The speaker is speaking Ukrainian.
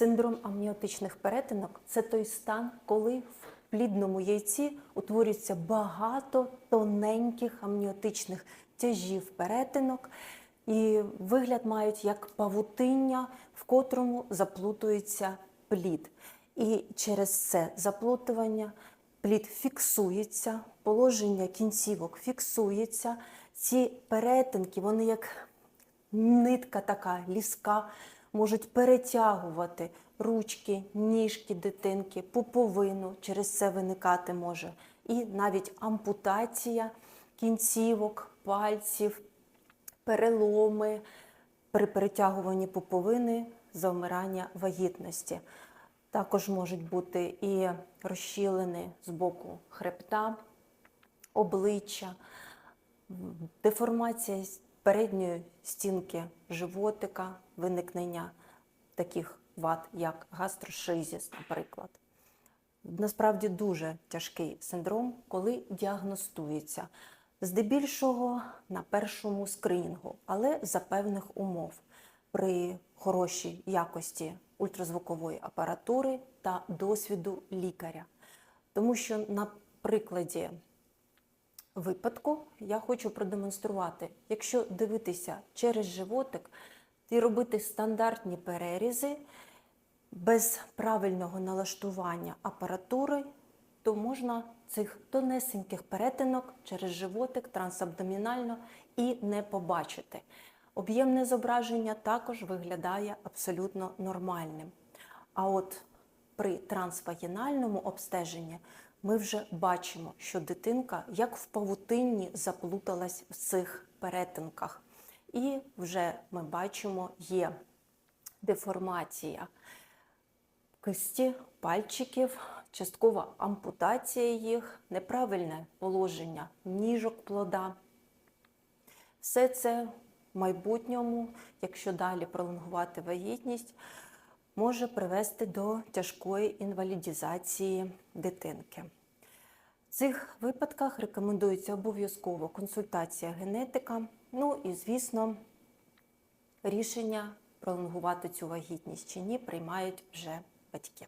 Синдром амніотичних перетинок це той стан, коли в плідному яйці утворюється багато тоненьких амніотичних тяжів перетинок, і вигляд мають як павутиння, в котрому заплутується плід. І через це заплутування плід фіксується, положення кінцівок фіксується. Ці перетинки, вони як нитка така ліска, можуть перетягувати ручки, ніжки дитинки, пуповину, через це виникати може. І навіть ампутація кінцівок, пальців, переломи при перетягуванні пуповини, завмирання вагітності. Також можуть бути і розщілини з боку хребта, обличчя, деформація передньої стінки животика, виникнення таких вад, як гастрошизіс, наприклад. Насправді дуже тяжкий синдром, коли діагностується. Здебільшого на першому скринінгу, але за певних умов при хорошій якості ультразвукової апаратури та досвіду лікаря. Тому що на прикладі випадку я хочу продемонструвати, якщо дивитися через животик і робити стандартні перерізи без правильного налаштування апаратури, то можна цих тонесеньких перетинок через животик трансабдомінально і не побачити. Об'ємне зображення також виглядає абсолютно нормальним. А от при трансвагінальному обстеженні ми вже бачимо, що дитинка як в павутинні заплуталась в цих перетинках. І вже ми бачимо, є деформація кисті, пальчиків, часткова ампутація їх, неправильне положення ніжок плода. Все це в майбутньому, якщо далі пролонгувати вагітність, може привести до тяжкої інвалідізації дитинки. Цих випадках рекомендується обов'язково консультація генетика, ну і, звісно, рішення пролонгувати цю вагітність чи ні приймають вже батьки.